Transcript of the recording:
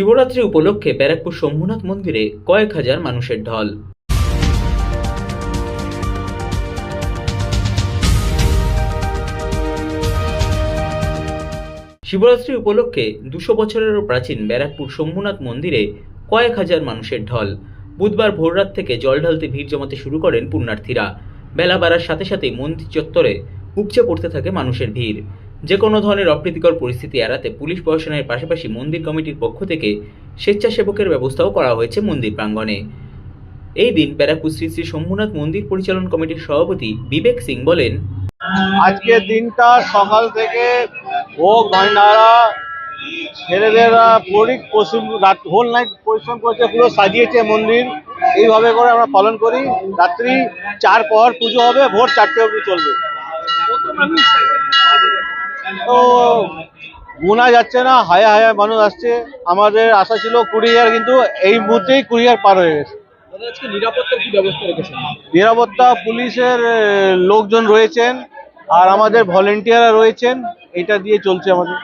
শিবরাত্রি উপলক্ষে ব্যারাকপুর শম্ভুনাথ মন্দিরে কয়েক হাজার মানুষের ঢল। শিবরাত্রি উপলক্ষে দুশো বছরেরও প্রাচীন ব্যারাকপুর শম্ভুনাথ মন্দিরে কয়েক হাজার মানুষের ঢল। বুধবার ভোররাত থেকে জল ঢালতে ভিড় জমাতে শুরু করেন পুণ্যার্থীরা। বেলা বাড়ার সাথে সাথে মন্দির চত্বরে উপচে পড়তে থাকে মানুষের ভিড়। যে কোনো ধরনের অপ্রীতিকর পরিস্থিতি এড়াতে পুলিশ প্রশাসনের পাশাপাশি মন্দির কমিটির পক্ষ থেকে স্বেচ্ছাসেবকের ব্যবস্থাও করা হয়েছে মন্দির প্রাঙ্গণে। এই দিন ব্যারাকপুর শ্রী শ্রী শম্ভুনাথ মন্দির পরিচালন কমিটির সভাপতি বিবেক সিং বলেন, আজকে দিনটা সকাল থেকে ভোগ, ভান্ডারা ছেলেদেরা পরিক পশ্চিম রাত হোল নাইট পরিশ্রম করেছে, পুরো সাজিয়েছে মন্দির। এইভাবে করে আমরা পালন করি। রাত্রি চার পর পুজো হবে, ভোর চারটে অবধি চলবে। তো গোনা যাচ্ছে না হায়া হায়া মানুষ আসছে। আমাদের আশা ছিল কুড়ি হাজার কিন্তু এই মুহূর্তেই কুড়ি হাজার পার হয়ে গেছে। রেখেছেন? নিরাপত্তা পুলিশের লোকজন রয়েছেন আর আমাদের ভলেন্টিয়াররা রয়েছেন এটা দিয়ে চলছে আমাদের।